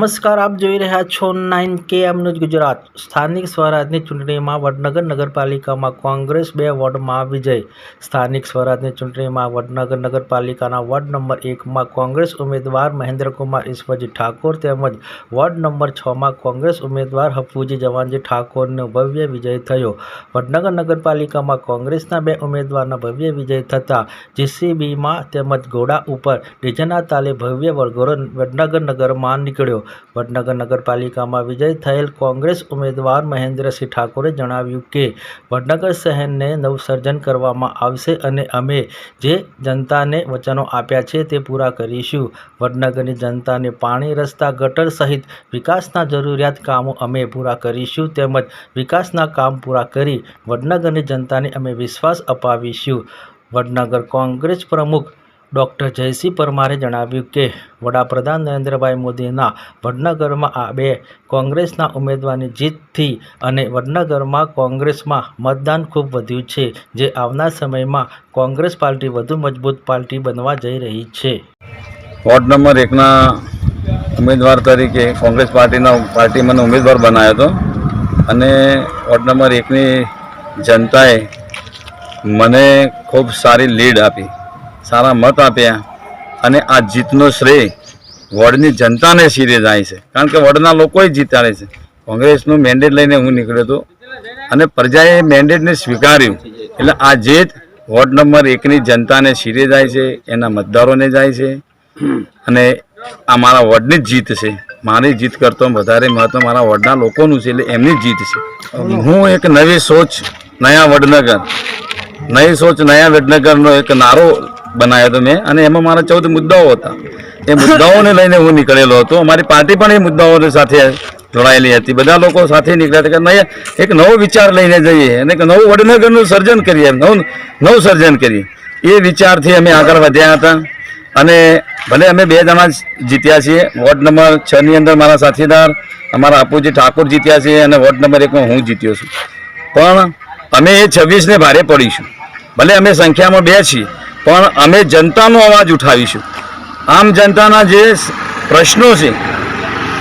નમસ્કાર, આપ જોઈ રહ્યા છો નાઇન કે એમનું ગુજરાત. સ્થાનિક સ્વરાજની ચૂંટણીમાં વડનગર નગરપાલિકામાં કોંગ્રેસ બે વોર્ડમાં વિજય. સ્થાનિક સ્વરાજની ચૂંટણીમાં વડનગર નગરપાલિકાના વોર્ડ નંબર એકમાં કોંગ્રેસ ઉમેદવાર મહેન્દ્રકુમાર ઈશ્વરજી ઠાકોર તેમજ વોર્ડ નંબર છમાં કોંગ્રેસ ઉમેદવાર હફુજી જવાનજી ઠાકોરનો ભવ્ય વિજય થયો. વડનગર નગરપાલિકામાં કોંગ્રેસના બે ઉમેદવારના ભવ્ય વિજય થતાં જીસીબીમાં તેમજ ઘોડા ઉપર ડીજેના તાલે ભવ્ય વળગોરો વડનગર નગરમાં નીકળ્યો. વડનગર નગરપાલિકામાં વિજય થયેલ કોંગ્રેસ ઉમેદવાર મહેન્દ્રસિંહ ઠાકોરે જણાવ્યું કે, વડનગર શહેરને નવસર્જન કરવામાં આવશે અને અમે જે જનતાને વચનો આપ્યા છે તે પૂરા કરીશું. વડનગરની જનતાને પાણી, રસ્તા, ગટર સહિત વિકાસના જરૂરિયાત કામો અમે પૂરા કરીશું તેમજ વિકાસના કામ પૂરા કરી વડનગરની જનતાને અમે વિશ્વાસ અપાવીશું. વડનગર કોંગ્રેસ પ્રમુખ ડૉક્ટર જયસિંહ પરમારે જણાવ્યું કે, વડાપ્રધાન નરેન્દ્રભાઈ મોદીના વડનગરમાં આ બે કોંગ્રેસના ઉમેદવારની જીતથી અને વડનગરમાં કોંગ્રેસમાં મતદાન ખૂબ વધ્યું છે, જે આવનાર સમયમાં કોંગ્રેસ પાર્ટી વધુ મજબૂત પાર્ટી બનવા જઈ રહી છે. વોર્ડ નંબર એકના ઉમેદવાર તરીકે કોંગ્રેસ પાર્ટીના પાર્ટી મને ઉમેદવાર બનાવ્યો હતો અને વોર્ડ નંબર એકની જનતાએ મને ખૂબ સારી લીડ આપી. સારા મત આપ્યા અને આ જીતનો શ્રેય વોર્ડની જનતાને શિરે જાય છે. કારણ કે વોર્ડના લોકોએ જીતાડે છે. કોંગ્રેસનું મેન્ડેટ લઈને હું નીકળ્યો હતો અને પ્રજાએ મેન્ડેટને સ્વીકાર્યું. એટલે આ જીત વોર્ડ નંબર એકની જનતાને શિરે જાય છે, એના મતદારોને જાય છે અને આ મારા વોર્ડની જ જીત છે. મારી જીત કરતો વધારે મહત્વ મારા વોર્ડના લોકોનું છે એટલે એમની જીત છે. હું એક નવી સોચ, નયા વડનગર. નવી સોચ, નયા વડનગરનો એક નારો બનાવ્યો હતો મેં. અને એમાં મારા ચૌદ મુદ્દાઓ હતા. એ મુદ્દાઓને લઈને હું નીકળેલો હતો. અમારી પાર્ટી પણ એ મુદ્દાઓ સાથે જોડાયેલી હતી. બધા લોકો સાથે નીકળ્યા હતા કે નહીં, એક નવો વિચાર લઈને જઈએ અને એક નવું વડનગરનું સર્જન કરીએ નવું નવું સર્જન કરીએ. એ વિચારથી અમે આગળ વધ્યા હતા. અને ભલે અમે બે જણા જીત્યા છીએ, વોર્ડ નંબર છની અંદર મારા સાથીદાર, અમારા અપુજી ઠાકોર જીત્યા છે અને વોર્ડ નંબર એકમાં હું જીત્યો છું. પણ અમે એ છવ્વીસને ભારે પડીશું. ભલે અમે સંખ્યામાં બે છીએ પણ અમે જનતાનો અવાજ ઉઠાવીશું. આમ જનતાના જે પ્રશ્નો છે,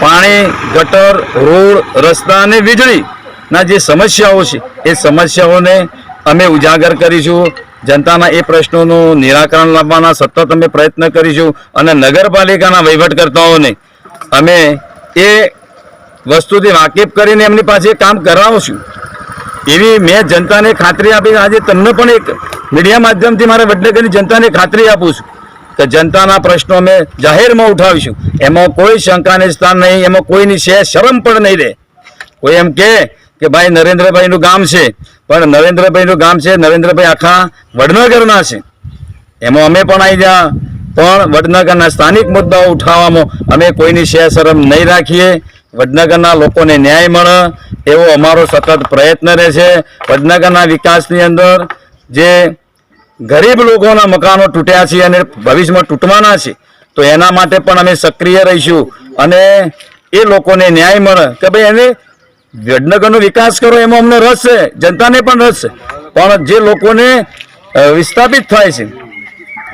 પાણી, ગટર, રોડ, રસ્તા અને વીજળીના જે સમસ્યાઓ છે, એ સમસ્યાઓને અમે ઉજાગર કરીશું. જનતાના એ પ્રશ્નોનું નિરાકરણ લાવવાના સતત અમે પ્રયત્ન કરીશું અને નગરપાલિકાના વહીવટકર્તાઓને અમે એ વસ્તુથી વાકેફ કરીને એમની પાસે કામ કરાવશું. એવી મેં જનતાને ખાતરી આપી આજે તમને પણ એક મીડિયા માધ્યમથી મારા વડનગરની જનતાને ખાતરી આપું છું કે જનતાના પ્રશ્નો અમે જાહેરમાં ઉઠાવીશું. એમાં કોઈ શંકાને સ્થાન નહીં, એમાં કોઈની છે શરમ પણ નહીં રહે. કોઈ એમ કે કે ભાઈ નરેન્દ્રભાઈનું ગામ છે, પણ નરેન્દ્રભાઈનું ગામ છે, નરેન્દ્રભાઈ આખા વડનગરના છે. એમાં અમે પણ જા પણ વડનગરના સ્થાનિક મુદ્દાઓ ઉઠાવવામાં અમે કોઈની શે શરમ નહીં રાખીએ. વડનગરના લોકોને ન્યાય મળે, એવો અમારો સતત પ્રયત્ન રહેશે વડનગરના વિકાસની અંદર જે ગરીબ લોકોના મકાનો તૂટ્યા છે અને ભવિષ્યમાં તૂટવાના છે, તો એના માટે પણ અમે સક્રિય રહીશું અને એ લોકોને ન્યાય મળે કે ભાઈ એને વડનગરનો વિકાસ કરો, એમાં અમને રસ છે, જનતાને પણ રસ છે. પણ જે લોકોને વિસ્થાપિત થાય છે,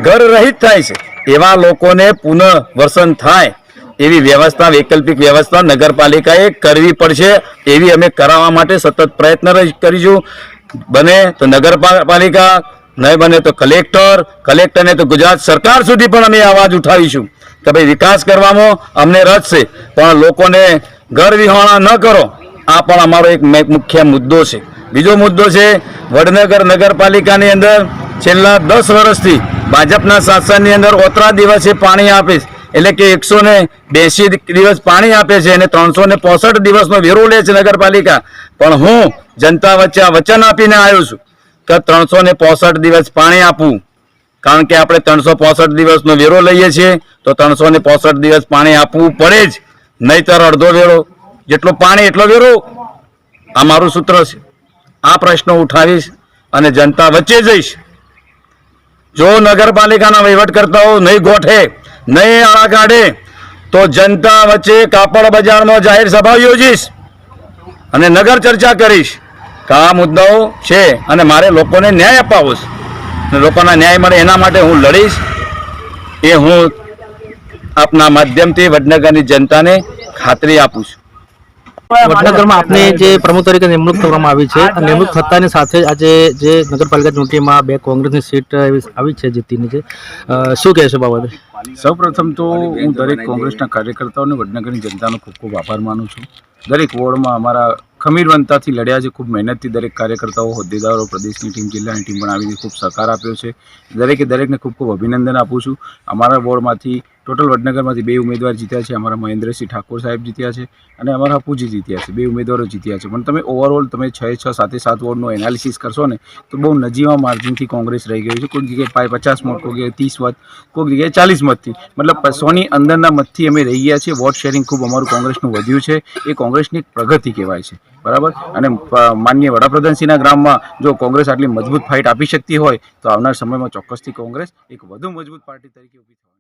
ઘર રહિત થાય છે એવા લોકોને પુનઃવર્સન થાય, એવી વ્યવસ્થા, વૈકલ્પિક વ્યવસ્થા નગરપાલિકાએ કરવી પડશે, એવી અમે કરાવવા માટે સતત પ્રયત્ન કરીશું. બને તો નગરપાલિકા નહીં બને તો કલેક્ટર, કલેક્ટરને તો ગુજરાત સરકાર સુધી પણ અમે અવાજ ઉઠાવીશું. કે ભાઈ વિકાસ કરવામાં અમને રસ છે, પણ લોકોને ઘર વિહોણા ન કરો. આ પણ અમારો એક મુખ્ય મુદ્દો છે. બીજો મુદ્દો છે, વડનગર નગરપાલિકાની અંદર છેલ્લા દસ વર્ષથી ભાજપના શાસનની અંદર ઓતરા દિવસે પાણી આપે એટલે કે એકસો ને બેસી દિવસ પાણી આપે છે અને ત્રણસો ને પોસઠ દિવસનો વેરો લે છે નગરપાલિકા. પણ હું જનતા વચ્ચે આ વચન આપીને આવ્યો છું કે ત્રણસો ને પોસઠ દિવસ પાણી આપવું. કારણ કે આપણે ત્રણસો પોસઠ દિવસનો વેરો લઈએ છીએ, તો ત્રણસો ને પોસઠ દિવસ પાણી આપવું પડે જ. નહીતર અડધો વેરો, જેટલું પાણી, એટલો વેરો. આ મારું સૂત્ર છે. આ પ્રશ્નો ઉઠાવીશ અને જનતા વચ્ચે જઈશ. જો નગરપાલિકાના વહીવટકર્તાઓ નહીં ગોઠે, નહીં આળા કાઢે, તો જનતા વચ્ચે કાપડ બજારમાં જાહેર સભા યોજીશ અને નગર ચર્ચા કરીશ કે આ મુદ્દાઓ છે અને મારે લોકોને ન્યાય અપાવો અને લોકોના ન્યાય મળે એના માટે હું લડીશ. એ હું આપના માધ્યમથી વડનગરની જનતાને ખાતરી આપું છું. વડનગરમાં આપને જે પ્રમુખ તરીકે નિમણૂક કરવામાં આવી છે. નિમણૂક થતાની સાથે આજે જે નગરપાલિકા ચૂંટણીમાં બે કોંગ્રેસની સીટ આવી છે જીતીની છે. શું કહેશો બાબતે? સૌપ્રથમ તો હું દરેક કોંગ્રેસના કાર્યકર્તાઓને વડનગરની જનતાનો ખૂબ ખૂબ આભાર માનું છું. દરેક વોર્ડમાં અમારા ખમીરવંતાથી લડ્યા છે ખૂબ મહેનતથી દરેક કાર્યકર્તાઓ હોદ્દેદારો પ્રદેશની ટીમ જિલ્લાની ટીમ પણ આવીને ખૂબ સહકાર આપ્યો છે. દરેકે દરેકને ખૂબ ખૂબ અભિનંદન આપું છું. અમારા વોર્ડમાંથી ટોટલ વડનગરમાંથી બે ઉમેદવાર જીત્યા છે. અમારા મહેન્દ્રસિંહ ઠાકોર સાહેબ જીત્યા છે અને અમારા હપુજી જીત્યા છે. બે ઉમેદવારો જીત્યા છે. પણ તમે ઓવરઓલ તમે છ છ, સાતે સાત વોર્ડનું એનાલિસિસ કરશો ને, તો બહુ નજીવા માર્જિનથી કોંગ્રેસ રહી ગયું છે. કોઈક જગ્યાએ પચાસ મત, કોઈક જગ્યાએ ત્રીસ મત, કોઈક જગ્યાએ ચાલીસ મતથી. મતલબ સોની અંદરના મતથી અમે રહી ગયા છીએ. વોટ શેરિંગ ખૂબ અમારું કોંગ્રેસનું વધ્યું છે. એ કોંગ્રેસની પ્રગતિ કહેવાય છે. બરાબર? અને માન્ય વડાપ્રધાનશ્રીના ગ્રામમાં જો કોંગ્રેસ આટલી મજબૂત ફાઇટ આપી શકતી હોય, તો આવનાર સમયમાં ચોક્કસથી કોંગ્રેસ એક વધુ મજબૂત પાર્ટી તરીકે ઊભી થવાની